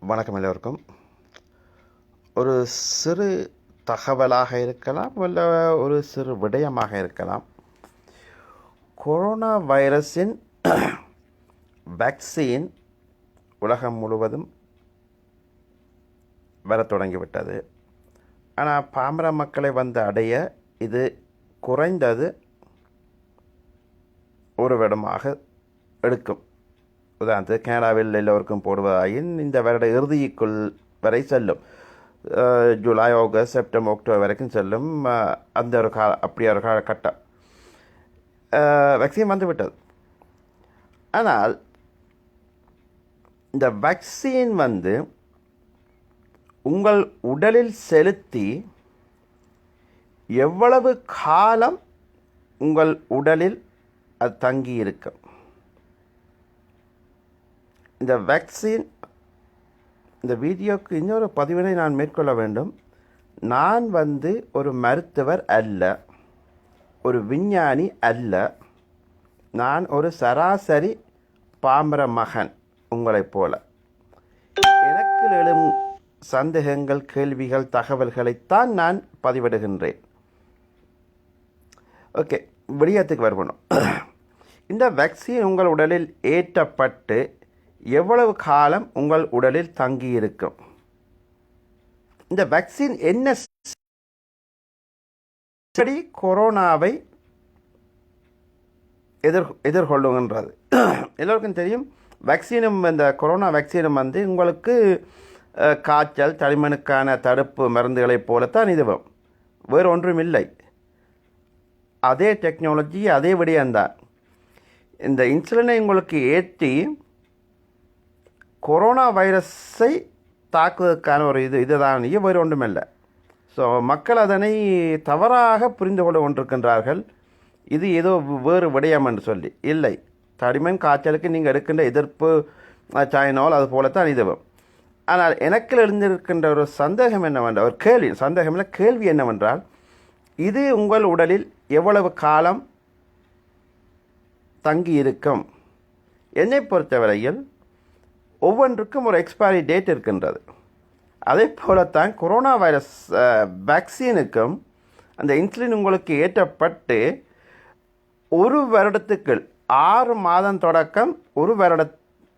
வணக்கம் எல்லோருக்கும். ஒரு சிறு தகவலாக இருக்கலாம் அல்ல ஒரு சிறு விடயமாக இருக்கலாம். கொரோனா வைரஸின் வேக்சின் உலகம் முழுவதும் வரத் தொடங்கிவிட்டது. ஆனால் பாமர மக்களை வந்து அடைய இது குறைந்தது ஒரு வருடமாக எடுக்கும். உதாரணத்துக்கு கனடாவில் எல்லோருக்கும் போடுவதாயின் இந்த வருட இறுதிக்குள் வரை செல்லும். ஜூலை ஆகஸ்ட் செப்டம்பர் அக்டோபர் வரைக்கும் செல்லும் அந்த ஒரு கால அப்படி ஒரு காலகட்டம். வேக்சின் வந்துவிட்டது. ஆனால் இந்த வேக்சின் வந்து உங்கள் உடலில் செலுத்தி எவ்வளவு காலம் உங்கள் உடலில் அது தங்கி இருக்கும் இந்த வேக்சின் இந்த வீடியோக்கு இன்னொரு பதிவினை நான் மேற்கொள்ள வேண்டும். நான் வந்து ஒரு மருத்துவர் அல்ல. ஒரு விஞ்ஞானி அல்ல. நான் ஒரு சராசரி பாமர மகன் உங்களைப் போல. எனக்கு எழும் சந்தேகங்கள் கேள்விகள் தகவல்களைத்தான் நான் பதிவிடுகின்றேன். ஓகே விடயத்துக்கு வருவணும் இந்த வேக்சின் உங்கள் உடலில் ஏற்றப்பட்டு எவ்வளவு காலம் உங்கள் உடலில் தங்கியிருக்கும்? இந்த வேக்சின் என்ன கொரோனாவை எதிர் எதிர்கொள்ளுகின்றது? எல்லோருக்கும் தெரியும் வேக்சினும் இந்த கொரோனா வேக்சினும் வந்து உங்களுக்கு காய்ச்சல் தடிமனுக்கான தடுப்பு மருந்துகளைப் போலத்தான் இதுவும் வேறு ஒன்றும் இல்லை. அதே டெக்னாலஜி அதே விடயம்தான். இந்த இன்சுலினை உங்களுக்கு ஏற்றி கொரோனா வைரஸை தாக்குவதற்கான ஒரு இது இதுதான். வேறு ஒன்றுமில்லை. ஸோ மக்கள் அதனை தவறாக புரிந்து கொண்டு கொண்டிருக்கின்றார்கள். இது ஏதோ வேறு விடயம் என்று சொல்லி. இல்லை. தடிமன் காய்ச்சலுக்கு நீங்கள் எடுக்கின்ற எதிர்ப்பு சாயினால் அது போலத்தான் இதுவும் ஆனால் எனக்கு எழுந்திருக்கின்ற ஒரு சந்தேகம் என்னவென்றால் ஒரு கேள்வி சந்தேகம் இல்லை கேள்வி என்னவென்றால் இது உங்கள் உடலில் எவ்வளவு காலம் தங்கி இருக்கும் என்னை பொறுத்தவரையில் ஒவ்வொன்றுக்கும் ஒரு எக்ஸ்பைரி டேட் இருக்கின்றது. அதே போலத்தான் கொரோனா வைரஸ் வேக்சினுக்கும் அந்த இன்சுலின் உங்களுக்கு ஏற்றப்பட்டு ஒரு வருடத்துக்குள் ஆறு மாதம் தொடக்கம் ஒரு வருட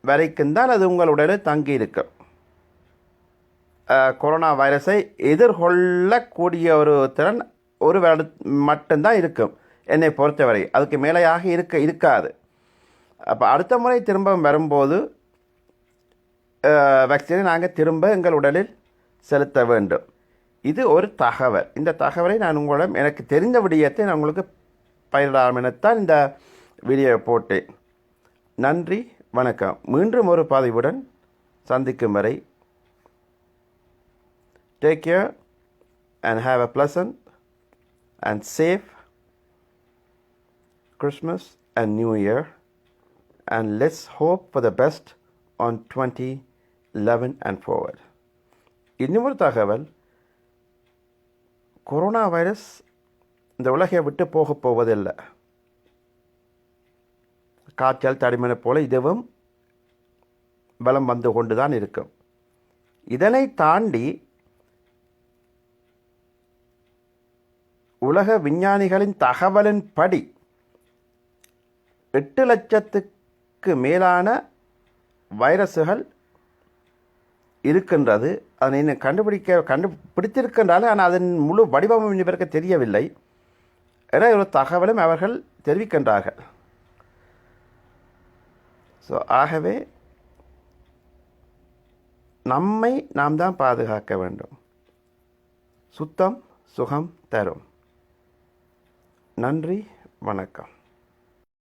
வரைக்கும் தான் அது உங்கள் உடலில் தங்கி இருக்கும் கொரோனா வைரஸை எதிர்கொள்ளக்கூடிய ஒரு திறன் ஒரு வருட மட்டும்தான் இருக்கும் என்னை பொறுத்தவரை. அதுக்கு மேலேயாக இருக்க இருக்காது. அப்போ அடுத்த முறை திரும்ப வரும்போது வேக்சினை நாங்கள் திரும்ப எங்கள் உடலில் செலுத்த வேண்டும் இது ஒரு தகவல் இந்த தகவலை நான் உங்களிடம் எனக்கு தெரிந்த விடயத்தை நான் உங்களுக்கு பயிரிடாமல் எனத்தான் இந்த வீடியோவை போட்டேன் நன்றி வணக்கம் மீண்டும் ஒரு பதிவுடன் சந்திக்கும் வரை take care and have a pleasant and safe Christmas and New Year, and let's hope for the best on 2011 and forward. இன்னொரு தகவல். கொரோனா வைரஸ் இந்த உலகை விட்டு போக போவதில்லை. காய்ச்சல் தடிமனை போல இதுவும் பலம் வந்து கொண்டு தான் இருக்கும். இதனை தாண்டி உலக விஞ்ஞானிகளின் தகவலின்படி எட்டு லட்சத்துக்கு மேலான வைரஸுகள் இருக்கின்றது. அதனை இன்னும் கண்டுபிடிக்க கண்டுபிடித்திருக்கின்றாலே ஆனால் அதன் முழு வடிவமும் இவருக்கு தெரியவில்லை. என ஒரு தகவலும் அவர்கள் தெரிவிக்கின்றார்கள். ஸோ ஆகவே நம்மை நாம் தான் பாதுகாக்க வேண்டும். சுத்தம் சுகம் தரும். நன்றி வணக்கம்.